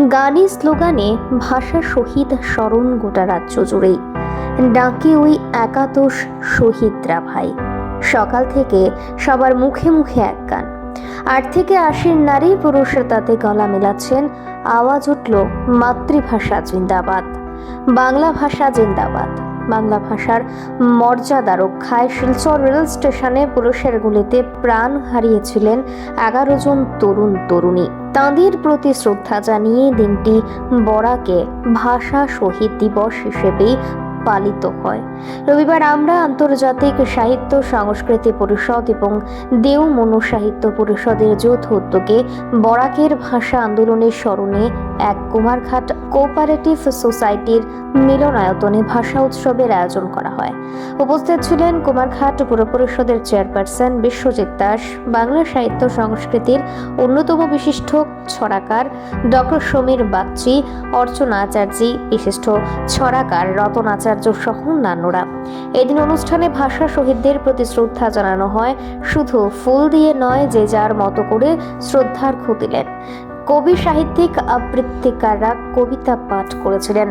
গানে স্লোগানে ভাষা শহীদ স্মরণ গোটা রাজ্য জুড়েই। ডাকে ওই একাদশ শহীদরা ভাই। সকাল থেকে সবার মুখে মুখে এক গান। আট থেকে আশির নারী পুরুষরা তাতে গলা মেলাচ্ছেন, আওয়াজ উঠল মাতৃভাষা জিন্দাবাদ। বাংলা ভাষা জিন্দাবাদ। বাংলা ভাষার মর্যাদা রক্ষায় শিলচর রেল স্টেশনে পুলিশের গুলিতে প্রাণ হারিয়েছিলেন এগারো জন তরুণ তরুণী। তাঁদের প্রতি শ্রদ্ধা জানিয়ে দিনটি বরাকে ভাষা শহীদ দিবস হিসেবেই পালিত হয়। রবিবার আমরা আন্তর্জাতিক সাহিত্য সংস্কৃতি পরিষদ এবং দেও মনো সাহিত্য পরিষদের যৌথ উদ্যোগে বরাকের ভাষা আন্দোলনের স্মরণে এক কুমারঘাট কোঅপারেটিভ সোসাইটির মিলনায়তনে ভাষা উৎসবের আয়োজন করা হয়। উপস্থিত ছিলেন কুমারঘাট পুর পরিষদের চেয়ারপারসন বিশ্বজিৎ দাস, বাংলা সাহিত্য সংস্কৃতির অন্যতম বিশিষ্ট ছড়াকার ডক্টর সমীর বাগচি, অর্চনা আচার্যী, বিশিষ্ট ছড়াকার রতন আচার্য সহ অন্যান্যরা। এদিন অনুষ্ঠানে ভাষা শহীদদের প্রতি শ্রদ্ধা জানানো হয়। শুধু ফুল দিয়ে নয়, যে যার মতো করে শ্রদ্ধার্ঘ দিলেন। কবি সাহিত্যিক আবৃত্তিকাররা কবিতা পাঠ করেছিলেন।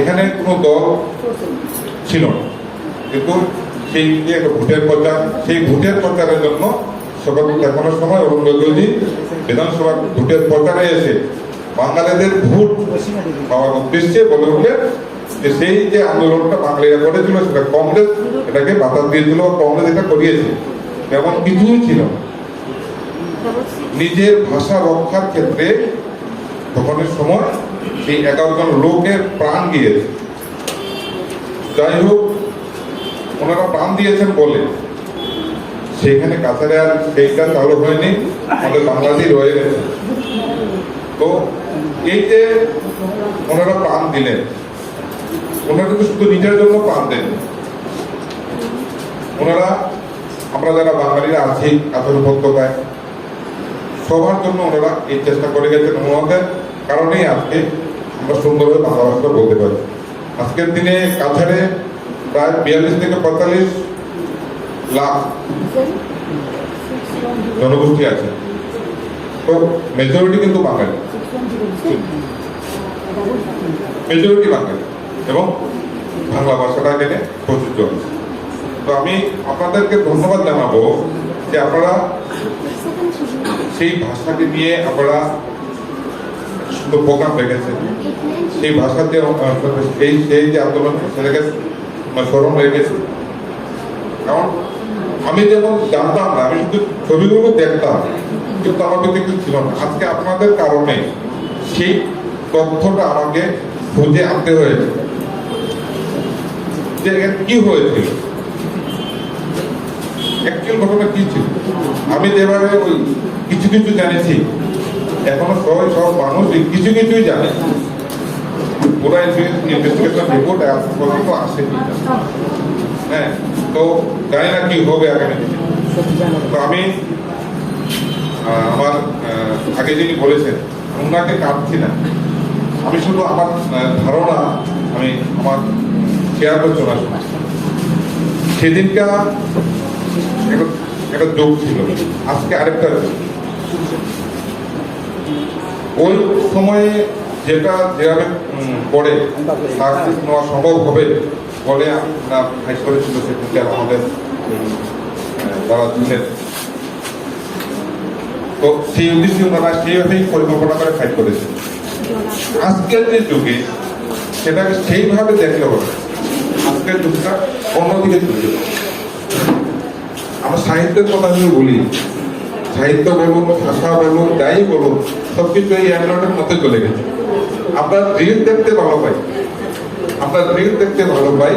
এখানে কোনো দল ছিল কিন্তু সেই যে একটা ভোটের প্রচার, সেই ভোটের প্রচারের জন্য সকাল দেখানোর সময়, অরুণ গগৈজি বিধানসভা ভোটের প্রচারে এসে বাঙালিদের ভোট পাওয়ার উদ্দেশ্যে বলে উঠলেন যে সেই যে আন্দোলনটা বাঙালিরা করেছিল, সেটা কংগ্রেস এটাকে বাধা দিয়েছিল, কংগ্রেস এটা করিয়েছে। এমন কিছুই ছিল নিজের ভাষা রক্ষার ক্ষেত্রে তখনের সময় সেই এগারো জন লোকের প্রাণ গিয়েছে যাই হোক, ওনারা প্রাণ দিয়েছেন বলে সেখানে কাছারে আর সেইটা চালু হয়নি, আমাদের বাংলাদেশ রয়ে গেছে। তো এই যে ওনারা পান দিলেন, ওনারা শুধু নিজের জন্য পান দেন। ওনারা, আমরা যারা বাঙালিরা আছি আতর উপত্যকায় সবার জন্য ওনারা এই চেষ্টা করে গেছেন ওনাদের কারণেই আজকে আমরা সুন্দরভাবে বাংলা ভাষা বলতে পারি। আজকের দিনে কাছাড়ে প্রায় বিয়াল্লিশ থেকে পঁয়তাল্লিশ লাখ। জনগোষ্ঠী আছে। তো মেজরিটি কিন্তু বাঙালি। মেজরিটি বাঙালি। এবং বাংলা ভাষাটা এখানে প্রযোজ্য তো আমি আপনাদেরকে ধন্যবাদ জানাব যে আপনারা সেই ভাষাকে নিয়ে আপনারা সুন্দর প্রোগ্রাম রেখেছেন। সেই ভাষাতে এই সেই যে আন্দোলন, সেটাকে মানে স্মরণ হয়ে গেছে কারণ আমি যেমন জানতাম না, আমি শুধু ছবিগুলো দেখতাম, কিন্তু আমার কাছে কিছু ছিল না। আজকে আপনাদের কারণে সেই তথ্যটা আমাকে খুঁজে আনতে হয়েছে। যে কি হয়েছিল অ্যাকচুয়াল ঘটনা কি ছিল? আমি যেভাবে ওই কিছু কিছু জানেছি, এখনও সবাই সব মানুষ কিছু কিছুই জানে। পুরা ইনভেস্টিগেশন রিপোর্ট পর্যন্ত আসেনি। হ্যাঁ তো জানি না কি হবে আগামী দিনে। তো আমি আমার আগে যিনি বলেছেন, ওনাকে কাঁদছি না। আমি শুধু আমার ধারণা, আমি আমার শেয়ার করতে পারছি সেদিনকার একটা যোগ ছিল, আজকে আরেকটা। ওই সময়ে যেটা যেভাবে পড়ে সাকসেস নেওয়া সম্ভব হবে? বলে আমরা ফাইট করেছিল সেদিনকার আমাদের যারা ছিলেন। তো সেই উদ্দেশ্যে ওনারা সেইভাবেই পরিকল্পনা করে ফাইট করেছে। আজকের যে যুগে সেটাকে সেইভাবে দেখলে হবে আজকের যুগটা অন্যদিকে যাবে। আমরা সাহিত্যের কথা যদি বলি, সাহিত্য বলুন, ভাষা বলুন, যাই বলুন, সবকিছু এই অ্যান্ড্রয়েডের মধ্যে চলে গেছে। আমরা রিল দেখতে ভালো পাই। আমরা রিল দেখতে ভালো পাই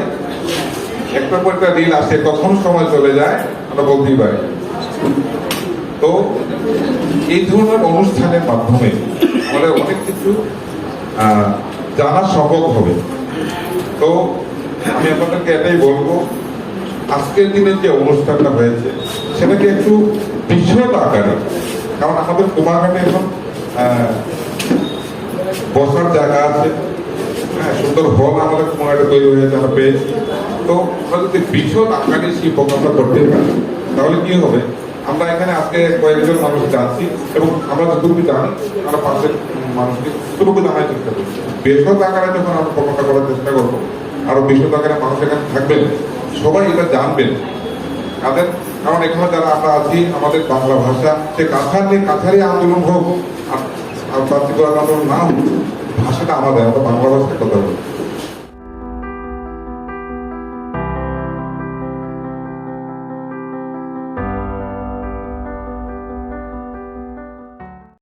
একটা পর একটা রিল আসে, কখন সময় চলে যায়, আমরা বলতেই পারি। তো এই ধরনের অনুষ্ঠানের মাধ্যমে আমাদের অনেক কিছু জানা সম্ভব হবে। তো আমি আপনাদেরকে এটাই বলব, আজকের দিনে যে অনুষ্ঠানটা হয়েছে, সেটাকে একটু বিশদ আকারে, কারণ আমাদের কুমারঘাটে এখন বসার জায়গা আছে। হ্যাঁ সুন্দর হল আমাদের কুমারঘাটে তৈরি হয়েছে আমরা পেয়েছি তো আমরা যদি বিশদ আকারে সেই প্রোগ্রামটা করতে পারি, তাহলে কি হবে? আমরা এখানে আজকে কয়েকজন মানুষ যাচ্ছি এবং আমরা যতটুকু জানি, আমরা পাশের মানুষকে ততটুকু জানার চেষ্টা করছি বেসর আকারে যখন আমরা প্রমোটা করার চেষ্টা করব, আরও বেসর আকারে মানুষ এখানে থাকবেন সবাই এটা জানবেন তাদের কারণ এখানে যারা আমরা আছি, আমাদের বাংলা ভাষা, সে কাছার কাছারি আন্দোলন হোক, আর- প্রান্তিক আন্দোলন না হোক ভাষাটা আলাদা আমরা বাংলা ভাষায় কথা বলি